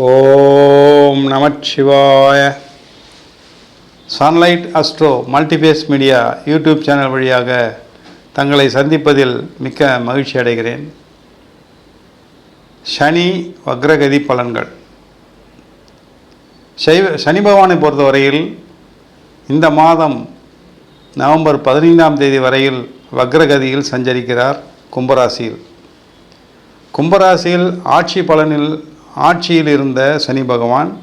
ஓம் நமச்சிவாய sunlight astro multiface media YouTube channel வழியாக தங்களை சந்திப்பதில் மிக்க மகிழ்ச்சி அடைகிறேன். சனி வக்ரகதி பலன்கள். சைவ சனி பகவானை பொறுத்தவரையில் இந்த மாதம் நவம்பர் பதினைந்தாம் தேதி வரையில் வக்ரகதியில் சஞ்சரிக்கிறார் கும்பராசியில். கும்பராசியில் ஆட்சி பலனில் ஆட்சியில் இருந்த சனி பகவான்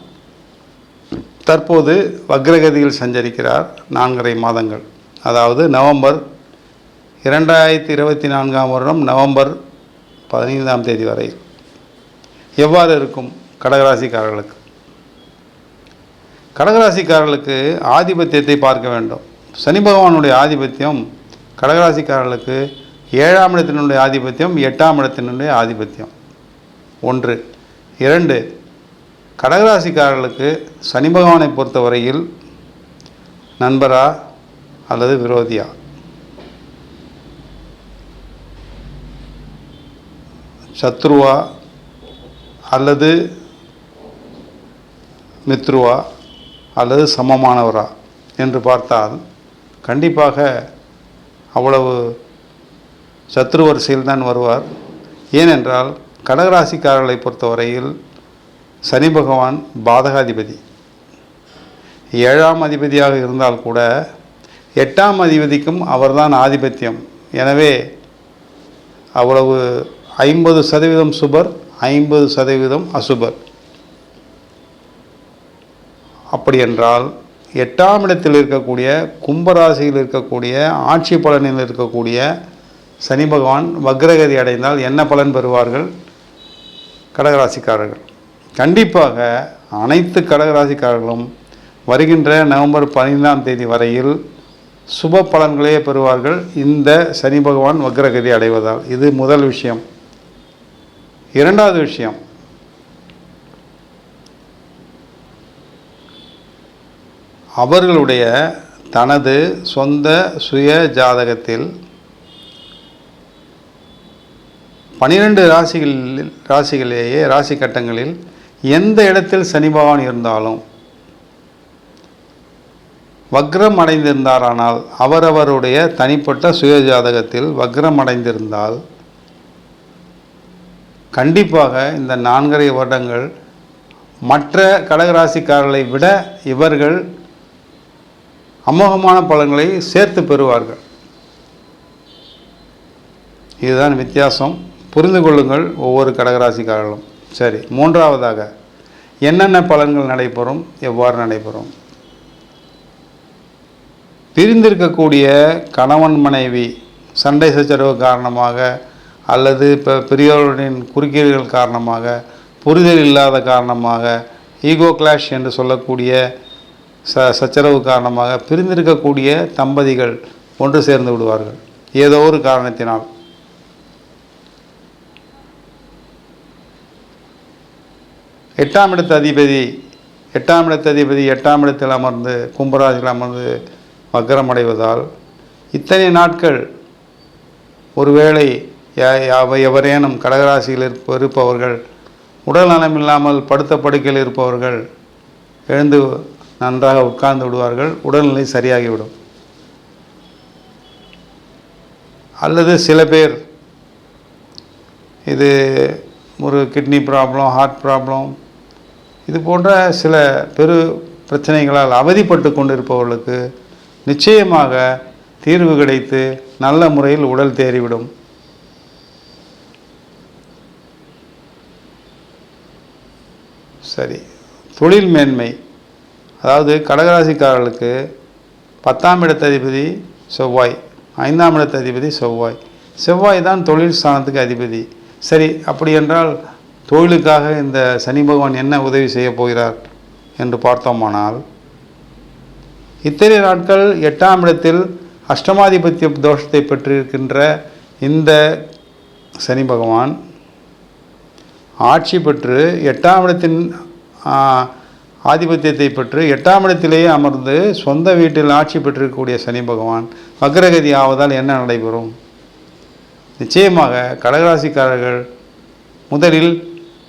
தற்போது வக்ரகதியில் சஞ்சரிக்கிறார் நான்கரை மாதங்கள். அதாவது நவம்பர் இரண்டாயிரத்தி இருபத்தி நான்காம் வருடம் நவம்பர் பதினைந்தாம் தேதி வரை. எவ்வாறு இருக்கும் கடகராசிக்காரர்களுக்கு? கடகராசிக்காரர்களுக்கு ஆதிபத்தியத்தை பார்க்க வேண்டும். சனி பகவானுடைய ஆதிபத்தியம் கடகராசிக்காரர்களுக்கு ஏழாம் இடத்தினுடைய ஆதிபத்தியம் எட்டாம் இடத்தினுடைய ஆதிபத்தியம். ஒன்று இரண்டு கடகராசிக்காரர்களுக்கு சனி பகவானை பொறுத்தவரையில் நண்பரா அல்லது விரோதியா? சத்ருவா அல்லது மித்ருவா அல்லது சமமானவரா? என்று பார்த்தால் கண்டிப்பாக அவ்வளவு சத்ரு வரிசையில் தான் வருவார். ஏனென்றால் கடகராசிக்காரர்களை பொறுத்தவரையில் சனி பகவான் பாதகாதிபதி. ஏழாம் அதிபதியாக இருந்தால் கூட எட்டாம் அதிபதிக்கும் அவர்தான் ஆதிபத்தியம். எனவே அவ்வளவு ஐம்பது சதவீதம் சுபர் ஐம்பது சதவீதம் அசுபர். அப்படியென்றால் எட்டாம் இடத்தில் இருக்கக்கூடிய கும்பராசியில் இருக்கக்கூடிய ஆட்சி பலனில் இருக்கக்கூடிய சனி பகவான் வக்ரகதி அடைந்தால் என்ன பலன் பெறுவார்கள்? கடகராசிக்காரர்கள். கண்டிப்பாக அனைத்து கடகராசிக்காரர்களும் வருகின்ற நவம்பர் பதினைந்தாம் தேதி வரையில் சுப பலன்களே பெறுவார்கள். இந்த சனி பகவான் வக்ரகதி அடைவதால் இது முதல் விஷயம். இரண்டாவது விஷயம். அவர்களுடைய தனது சொந்த சுய ஜாதகத்தில் பனிரெண்டு ராசிகளில் ராசிகளிலேயே ராசி கட்டங்களில் எந்த இடத்தில் சனி பகவான் இருந்தாலும் வக்ரம் அடைந்திருந்தாரானால் அவரவருடைய தனிப்பட்ட சுய ஜாதகத்தில் வக்ரம் அடைந்திருந்தால் கண்டிப்பாக இந்த நான்கரை வருடங்கள் மற்ற கடகராசிக்காரர்களை விட இவர்கள் அமோகமான பலன்களை சேர்த்து பெறுவார்கள். இதுதான் வித்தியாசம். புரிந்து கொள்ளுங்கள் ஒவ்வொரு கடகராசிக்காரர்களும். சரி மூன்றாவதாக என்னென்ன பலன்கள் நடைபெறும்? எவ்வாறு நடைபெறும்? பிரிந்திருக்கக்கூடிய கணவன் மனைவி சண்டை சச்சரவு காரணமாக அல்லது இப்போ பெரியோர்களின் குறுக்கீடுகள் காரணமாக புரிதல் இல்லாத காரணமாக ஈகோ கிளாஷ் என்று சொல்லக்கூடிய ச சச்சரவு காரணமாக பிரிந்திருக்கக்கூடிய தம்பதிகள் ஒன்று சேர்ந்து விடுவார்கள். ஏதோ ஒரு காரணத்தினால். எட்டாம் இடத்து அதிபதி எட்டாம் இடத்து அதிபதி எட்டாம் இடத்தில் அமர்ந்து கும்பராசியில் அமர்ந்து வக்கரமடைவதால் இத்தனை நாட்கள் ஒருவேளை யா- எவரேனும் கடகராசியில் இருப்ப இருப்பவர்கள் உடல் நலம் இல்லாமல் படுத்த படுக்கையில் இருப்பவர்கள் எழுந்து நன்றாக உட்கார்ந்து விடுவார்கள் உடல்நிலை சரியாகிவிடும். அல்லது சில பேர் இது ஒரு கிட்னி ப்ராப்ளம் ஹார்ட் ப்ராப்ளம் இது போன்ற சில பெரு பிரச்சனைகளால் அவதிப்பட்டு கொண்டிருப்பவர்களுக்கு நிச்சயமாக தீர்வு கிடைத்து நல்ல முறையில் உடல் தேறிவிடும். சரி. தொழில் மேன்மை. அதாவது கடகராசிக்காரர்களுக்கு பத்தாம் இடத்த அதிபதி செவ்வாய் ஐந்தாம் இடத்த அதிபதி செவ்வாய். செவ்வாய் தான் தொழில் ஸ்தானத்துக்கு அதிபதி. சரி அப்படி என்றால் தொழிலுக்காக இந்த சனி பகவான் என்ன உதவி செய்ய போகிறார் என்று பார்த்தோமானால் இத்தனை நாட்கள் எட்டாம் இடத்தில் அஷ்டமாதிபத்திய தோஷத்தை பெற்றிருக்கின்ற இந்த சனி பகவான் ஆட்சி பெற்று எட்டாம் இடத்தின் ஆதிபத்தியத்தை பெற்று எட்டாம் இடத்திலேயே அமர்ந்து சொந்த வீட்டில் ஆட்சி பெற்றிருக்கக்கூடிய சனி பகவான் வக்ரகதி ஆவதால் என்ன நடைபெறும்? நிச்சயமாக கடகராசிக்காரர்கள் முதலில்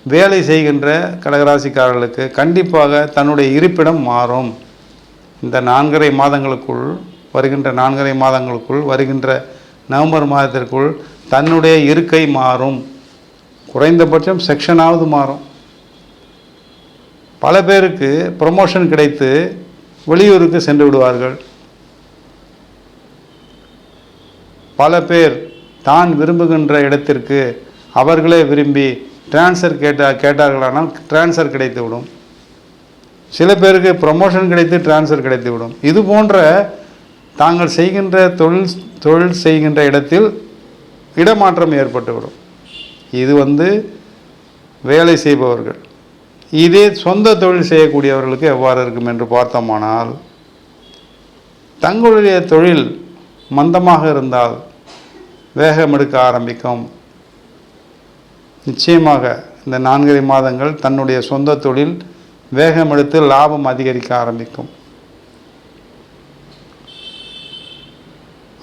வேலை செய்கின்ற கடகராசிக்காரர்களுக்கு கண்டிப்பாக தன்னுடைய இருப்பிடம் மாறும். இந்த நான்கரை மாதங்களுக்குள் வருகின்ற நான்கரை மாதங்களுக்குள் வருகின்ற நவம்பர் மாதத்திற்குள் தன்னுடைய இருக்கை மாறும். குறைந்தபட்சம் செக்ஷனாவது மாறும். பல பேருக்கு ப்ரமோஷன் கிடைத்து வெளியூருக்கு சென்று விடுவார்கள். பல பேர் தான் விரும்புகின்ற இடத்திற்கு அவர்களே விரும்பி டிரான்ஸ்ஃபர் கேட்டால் கேட்டார்களானால் டிரான்ஸ்ஃபர் கிடைத்துவிடும் சில பேருக்கு ப்ரமோஷன் கிடைத்து டிரான்ஸ்ஃபர் கிடைத்துவிடும் இது போன்ற தாங்கள் செய்கின்ற தொழில் தொழில் செய்கின்ற இடத்தில் இடமாற்றம் ஏற்பட்டுவிடும் இது வந்து வேலை செய்பவர்கள். இதே சொந்த தொழில் செய்யக்கூடியவர்களுக்கு எவ்வாறு இருக்கும் என்று பார்த்தோமானால் தங்களுடைய தொழில் மந்தமாக இருந்தால் வேகம் எடுக்க ஆரம்பிக்கும். நிச்சயமாக இந்த நான்கரை மாதங்கள் தன்னுடைய சொந்த தொழில் வேகம் எடுத்து லாபம் அதிகரிக்க ஆரம்பிக்கும்.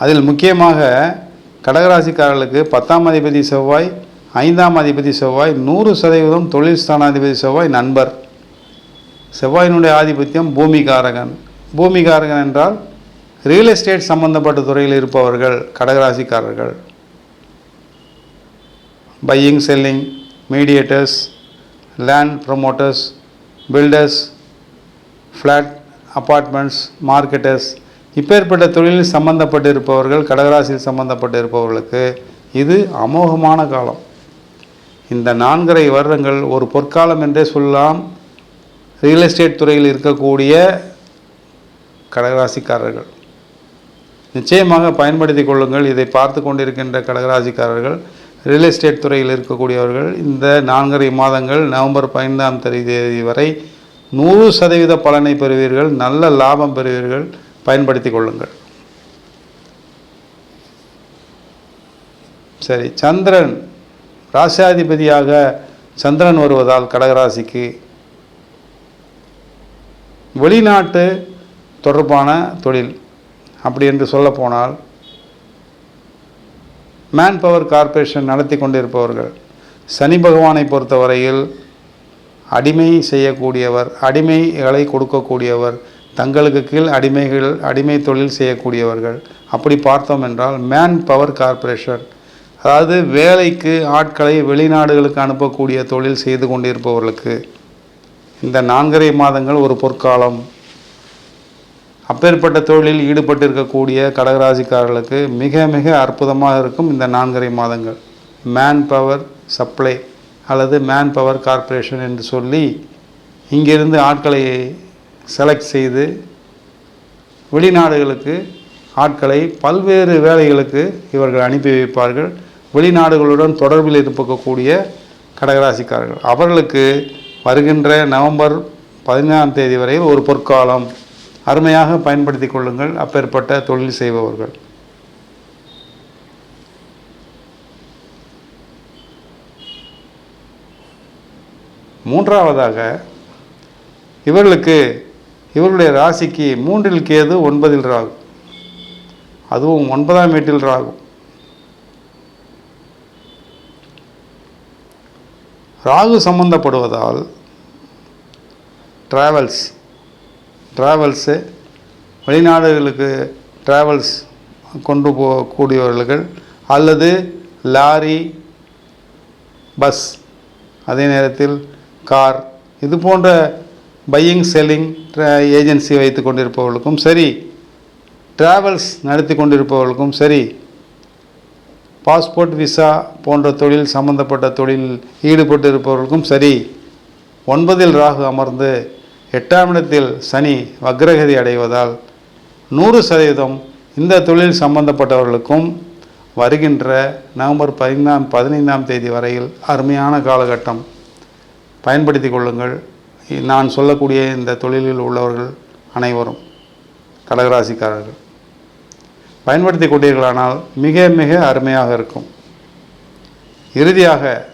அதில் முக்கியமாக கடகராசிக்காரர்களுக்கு பத்தாம் அதிபதி செவ்வாய் ஐந்தாம் அதிபதி செவ்வாய் நூறு சதவீதம் தொழில் ஸ்தானாதிபதி செவ்வாய் நண்பர். செவ்வாயினுடைய ஆதிபத்தியம் பூமிகாரகன். பூமிகாரகன் என்றால் ரியல் எஸ்டேட் சம்பந்தப்பட்ட துறையில் இருப்பவர்கள் கடகராசிக்காரர்கள். Buying selling mediators land promoters builders flat apartments marketers இப்பேற்பட்ட தொழிலில் சம்பந்தப்பட்டு இருப்பவர்கள் கடகராசியில் சம்பந்தப்பட்டு இருப்பவர்களுக்கு இது அமோகமான காலம். இந்த நான்கரை வருடங்கள் ஒரு பொற்காலம் என்றே சொல்லலாம். ரியல் எஸ்டேட் துறையில் இருக்கக்கூடிய கடகராசிக்காரர்கள். நிச்சயமாக பயன்படுத்தி கொள்ளுங்கள். இதை பார்த்து கொண்டிருக்கின்ற கடகராசிக்காரர்கள் ரியல் எஸ்டேட் துறையில் இருக்கக்கூடியவர்கள் இந்த நான்கரை மாதங்கள் நவம்பர் பதினைந்தாம் தேதி வரை நூறு சதவீத பலனை பெறுவீர்கள் நல்ல லாபம் பெறுவீர்கள் பயன்படுத்தி கொள்ளுங்கள். சரி சந்திரன் ராசாதிபதியாக சந்திரன் வருவதால் கடகராசிக்கு வெளிநாட்டு தொடர்பான தொழில். அப்படி என்று சொல்லப்போனால் மேன் பவர் கார்ப்பரேஷன் நடத்தி கொண்டிருப்பவர்கள். சனி பகவானை பொறுத்தவரையில் அடிமை செய்யக்கூடியவர் அடிமைகளை கொடுக்கக்கூடியவர் தங்களுக்கு கீழ் அடிமைகள் அடிமை தொழில் செய்யக்கூடியவர்கள். அப்படி பார்த்தோம் என்றால் மேன் பவர் கார்ப்பரேஷன் அதாவது வேலைக்கு ஆட்களை வெளிநாடுகளுக்கு அனுப்பக்கூடிய தொழில் செய்து கொண்டிருப்பவர்களுக்கு இந்த நான்கரை மாதங்கள் ஒரு பொற்காலம். அப்பேற்பட்ட தொழிலில் ஈடுபட்டு இருக்கக்கூடிய கடகராசிக்காரர்களுக்கு மிக மிக அற்புதமாக இருக்கும் இந்த நான்கரை மாதங்கள். மேன் பவர் சப்ளை அல்லது மேன் பவர் கார்ப்பரேஷன் என்று சொல்லி இங்கிருந்து ஆட்களை செலக்ட் செய்து வெளிநாடுகளுக்கு ஆட்களை பல்வேறு வேலைகளுக்கு இவர்கள் அனுப்பி வைப்பார்கள். வெளிநாடுகளுடன் தொடர்பில் இருக்கக்கூடிய கடகராசிக்காரர்கள். அவர்களுக்கு வருகின்ற நவம்பர் பதினாறாம் தேதி வரையில் ஒரு பொற்காலம் அருமையாக பயன்படுத்தி கொள்ளுங்கள். அப்பேற்பட்ட தொழில் செய்பவர்கள். மூன்றாவதாக இவர்களுக்கு இவர்களுடைய ராசிக்கு மூன்றில் கேது ஒன்பதில் ராகு. அதுவும் ஒன்பதாம் வீட்டில் ராகு. ராகு சம்பந்தப்படுவதால் ட்ராவல்ஸ் ட்ராவல்ஸு வெளிநாடுகளுக்கு ட்ராவல்ஸ் கொண்டு போகக்கூடியவர்கள் அல்லது லாரி பஸ் அதே நேரத்தில் கார் இது போன்ற பையிங் செல்லிங் ஏஜென்சி வைத்து கொண்டிருப்பவர்களுக்கும் சரி ட்ராவல்ஸ் நடத்தி கொண்டிருப்பவர்களுக்கும் சரி பாஸ்போர்ட் விசா போன்ற தொழில் சம்பந்தப்பட்ட தொழில் ஈடுபட்டு இருப்பவர்களுக்கும் சரி ஒன்பதில் ராகு அமர்ந்து எட்டாம் இடத்தில் சனி வக்ரகதி அடைவதால் நூறு சதவீதம் இந்த தொழில் சம்பந்தப்பட்டவர்களுக்கும் வருகின்ற நவம்பர் பதினாம் பதினைந்தாம் தேதி வரையில் அருமையான காலகட்டம். பயன்படுத்தி கொள்ளுங்கள். நான் சொல்லக்கூடிய இந்த தொழிலில் உள்ளவர்கள் அனைவரும் கடகராசிக்காரர்கள். பயன்படுத்தி கொண்டீர்களானால் மிக மிக அருமையாக இருக்கும். இறுதியாக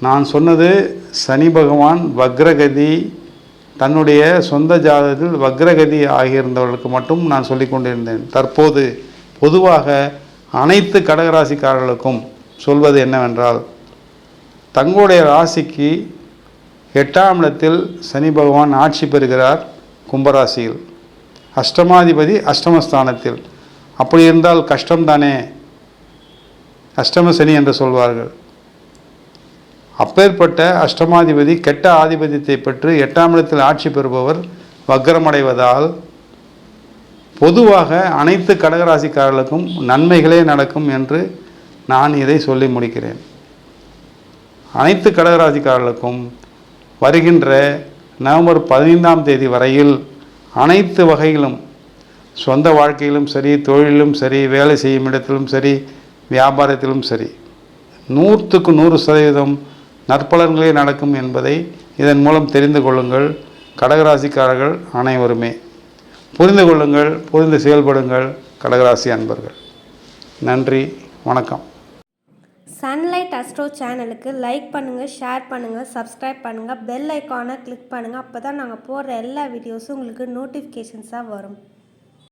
நான் சொன்னது சனி பகவான் வக்ரகதி தன்னுடைய சொந்த ஜாதகத்தில் வக்ரகதி ஆகியிருந்தவர்களுக்கு மட்டும் நான் சொல்லிக் கொண்டிருந்தேன். தற்போது பொதுவாக அனைத்து கடகராசிக்காரர்களுக்கும் சொல்வது என்னவென்றால் தங்களுடைய ராசிக்கு எட்டாம் இடத்தில் சனி பகவான் ஆட்சி பெறுகிறார் கும்பராசியில். அஷ்டமாதிபதி அஷ்டமஸ்தானத்தில். அப்படி இருந்தால் கஷ்டம்தானே? அஷ்டம சனி என்று சொல்வார்கள். அப்பேற்பட்ட அஷ்டமாதிபதி கெட்ட ஆதிபத்தியத்தை பெற்று எட்டாம் இடத்தில் ஆட்சி பெறுபவர் வக்கரமடைவதால் பொதுவாக அனைத்து கடகராசிக்காரர்களுக்கும் நன்மைகளே நடக்கும் என்று நான் இதை சொல்லி முடிக்கிறேன். அனைத்து கடகராசிக்காரர்களுக்கும் வருகின்ற நவம்பர் பதினைந்தாம் தேதி வரையில் அனைத்து வகையிலும் சொந்த வாழ்க்கையிலும் சரி தொழிலும் சரி வேலை செய்யும் இடத்திலும் சரி வியாபாரத்திலும் சரி நூற்றுக்கு நூறு சதவீதம் நற்பலன்களே நடக்கும் என்பதை இதன் மூலம் தெரிந்து கொள்ளுங்கள். கடகராசிக்காரர்கள் அனைவருமே புரிந்து கொள்ளுங்கள் புரிந்து செயல்படுங்கள் கடகராசி அன்பர்கள். நன்றி வணக்கம். சன்லைட் அஸ்ட்ரோ சேனலுக்கு லைக் பண்ணுங்கள் ஷேர் பண்ணுங்கள் சப்ஸ்கிரைப் பண்ணுங்கள் பெல் ஐக்கானை கிளிக் பண்ணுங்கள் அப்போ தான் நாங்கள் போடுற எல்லா வீடியோஸும் உங்களுக்கு நோட்டிஃபிகேஷன்ஸாக வரும்.